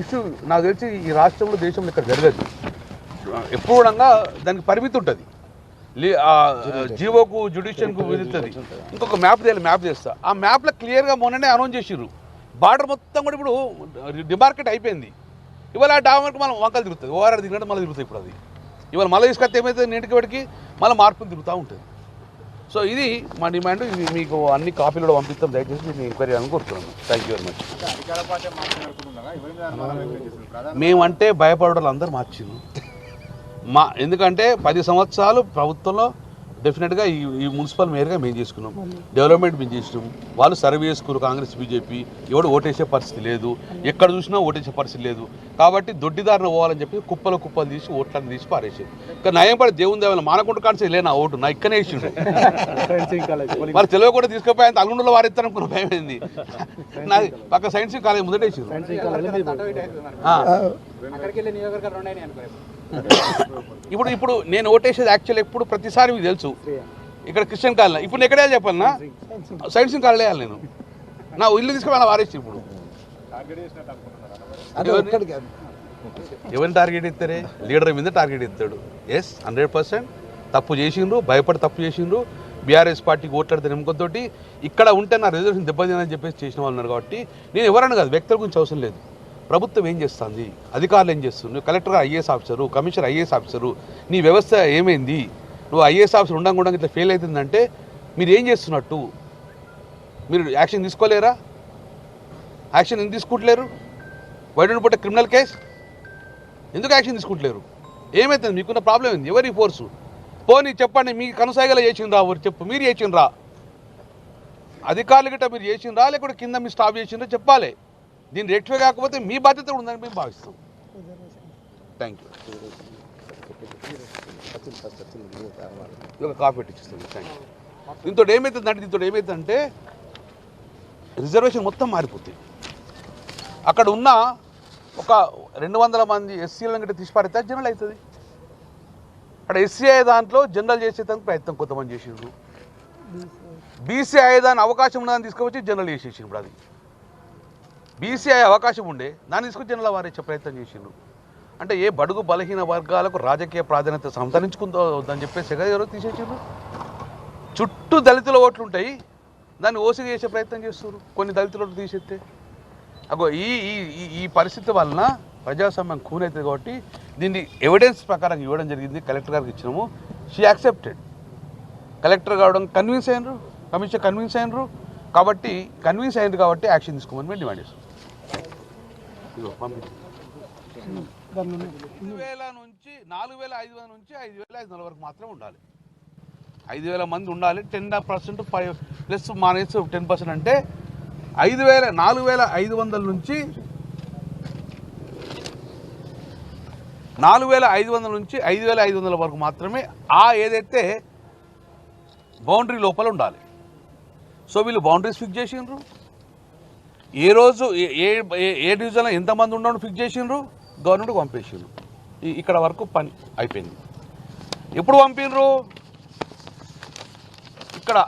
Issue నాకు తెలిసి ఈ రాష్ట్రంలో దేశంలో ఇక్కడ జరగదు. ఎప్పుడంగా దానికి పరిమితి ఉంటుంది. జీవోకు జుడిషియన్కు విధిస్తుంది ఇంకొక మ్యాప్ తీయాలి మ్యాప్ చేస్తా. ఆ మ్యాప్లో క్లియర్గా మొన్ననే అనౌన్స్ చేసిర్రు. బార్డర్ మొత్తం కూడా ఇప్పుడు డిమార్కెట్ అయిపోయింది. ఇవాళ ఆ డామర్కి మనం వంకలు తిరుగుతుంది ఓఆర్ఆర్ తిరిగినట్టు మళ్ళీ తిరుగుతుంది ఇప్పుడు అది. ఇవాళ మళ్ళీ తీసుకొస్తే ఏమైతే నీటికి వాటికి మళ్ళీ మార్పులు తిరుగుతూ ఉంటుంది. సో ఇది మా డిమాండ్ ఇది మీకు అన్ని కాపీలు కూడా పంపిస్తాం దయచేసి మీరు ఎంక్వైరీ అనుకుంటున్నాను థ్యాంక్ యూ వెరీ మచ్ మేమంటే భయపడడం అందరూ మార్చిండ్రు మా ఎందుకంటే పది సంవత్సరాలు ప్రభుత్వంలో డెఫినెట్గా ఈ ఈ మున్సిపల్ మేయర్గా మేము చేసుకున్నాం. డెవలప్మెంట్ మేము చేసినాం. వాళ్ళు సర్వే చేసుకున్నారు కాంగ్రెస్ బీజేపీ. ఎవడు ఓటేసే పరిస్థితి లేదు. ఎక్కడ చూసినా ఓటేసే పరిస్థితి లేదు. కాబట్టి దొడ్డిదారిన పోవాలని చెప్పి కుప్పలు కుప్పలు తీసి ఓట్లను తీసి పారేసారు ఇంకా నయం పడి దేవుని దేవాల మానకుంట కాన్సే లేనా ఓటు? నా ఇక్కనే ఇచ్చిండ్రు మరి తెలివి కూడా తీసుకుపోయి ఆయన అల్లుండలో వారిస్తాను అనుకున్న భయం ఏంది? నా పక్క సైన్స్ కాలేజ్ మొదట వేసిండ్రు. ఇప్పుడు ఇప్పుడు నేను ఓటేసేది యాక్చువల్ ఎప్పుడు ప్రతిసారి మీకు తెలుసు. ఇక్కడ క్రిస్టియన్ కాలనీ ఇప్పుడు నేను ఎక్కడ చెప్పాలన్నా? సైన్స్ కాలనీ వేయాలి నేను. నా ఇల్లు తీసుకుని వారేసి ఇప్పుడు. ఎవరిని టార్గెట్ ఇస్తారే లీడర్ మీద టార్గెట్ ఇస్తాడు ఎస్ హండ్రెడ్ పర్సెంట్ తప్పు చేసిండ్రు భయపడి తప్పు చేసిండ్రు. బీఆర్ఎస్ పార్టీకి ఓట్లాడితే నమ్మకంతో ఇక్కడ ఉంటే నా రిజర్వేషన్ దెబ్బతినని చెప్పేసి చేసిన వాళ్ళు ఉన్నారు కాబట్టి నేను ఎవరన్నా కాదు వ్యక్తుల గురించి అవసరం లేదు. ప్రభుత్వం ఏం చేస్తుంది? అధికారులు ఏం చేస్తుంది collector IAS officer commissioner IAS officer నీ వ్యవస్థ ఏమైంది? నువ్వు ఐఏఎస్ ఆఫీసర్ ఉండకుండా ఇట్లా ఫెయిల్ అవుతుందంటే మీరు ఏం చేస్తున్నట్టు? మీరు యాక్షన్ తీసుకోలేరా? యాక్షన్ ఎందుకు తీసుకుంటలేరు? Why put a criminal case? ఎందుకు యాక్షన్ తీసుకుంటలేరు? ఏమైతుంది? మీకున్న ప్రాబ్లం ఏంది? ఎవరి ఫోర్సు? పోనీ చెప్పండి మీ కనసాగల చేసిండ్రా ఎవరు చెప్పు మీరు చేసిండ్రా? అధికారులు గిట్ట మీరు చేసిండ్రా? లేకుంటే కింద మీ స్టాప్ చేసిండ్రా? చెప్పాలి. దీన్ని రెక్టిఫై కాకపోతే మీ బాధ్యత కూడా ఉందని మేము భావిస్తాం. థ్యాంక్ యూ ఇది ఒక కాపీ పెట్టిస్తుంది థ్యాంక్ యూ దీంతో ఏమవుతుందంటే దీంతో ఏమవుతుందంటే రిజర్వేషన్ మొత్తం మారిపోతుంది అక్కడ ఉన్న ఒక రెండు వందల మంది ఎస్సీలను గట్టి తీసిపారితే జనరల్ అవుతుంది. అక్కడ ఎస్సీ అయ్యే దాంట్లో జనరల్ చేసేదానికి ప్రయత్నం కొంతమంది చేసిండ్రు. బీసీ అయ్యేదాన్ని అవకాశం ఉన్నదని తీసుకువచ్చి జనరల్ చేసేసిండ్రు అది. బీసీ అవకాశం ఉండే దాన్ని తీసుకొచ్చిన వారు ఇచ్చే ప్రయత్నం చేసిండ్రు. అంటే ఏ బడుగు బలహీన వర్గాలకు రాజకీయ ప్రాధాన్యత సంతరించుకుందో అని చెప్పేసి కదా ఎవరో చుట్టూ దళితుల ఓట్లు ఉంటాయి దాన్ని ఓసి చేసే ప్రయత్నం చేస్తారు కొన్ని దళితుల ఓట్లు తీసేస్తే అగో ఈ ఈ ఈ- ఈ పరిస్థితి వలన ప్రజాస్వామ్యం కూనైతుంది కాబట్టి దీన్ని ఎవిడెన్స్ ప్రకారం ఇవ్వడం జరిగింది కలెక్టర్ గారికి ఇచ్చినాము. షీ యాక్సెప్టెడ్ కలెక్టర్ కావడం కన్విన్స్ అయినరు కమిషన్ కన్విన్స్ అయినరు. కాబట్టి కన్విన్స్ అయింది కాబట్టి యాక్షన్ తీసుకోమని మేము డిమాండ్ చేస్తాం వేల నుంచి నాలుగు వేల ఐదు వందల నుంచి ఐదు వేల ఐదు వందల వరకు మాత్రమే ఉండాలి. ఐదు వేల మంది ఉండాలి టెన్ పర్సెంట్ ఫైవ్ ప్లస్ మానేసి టెన్ పర్సెంట్ అంటే ఐదు వేల నాలుగు వేల ఐదు వందల నుంచి నాలుగు వేల ఐదు వందల నుంచి ఐదు వేల ఐదు వందల వరకు మాత్రమే ఆ ఏదైతే బౌండరీ లోపల ఉండాలి. సో వీళ్ళు బౌండరీస్ ఫిక్స్ చేసిండ్రు. ఏ రోజు ఏ ఏ- ఏ- ఏ డివిజన్లో ఎంతమంది ఉండడం ఫిక్స్ చేసిండ్రు? గవర్నమెంట్కి పంపేసిండ్రు. ఇక్కడ వరకు పని అయిపోయింది. ఎప్పుడు పంపిండ్రు ఇక్కడ.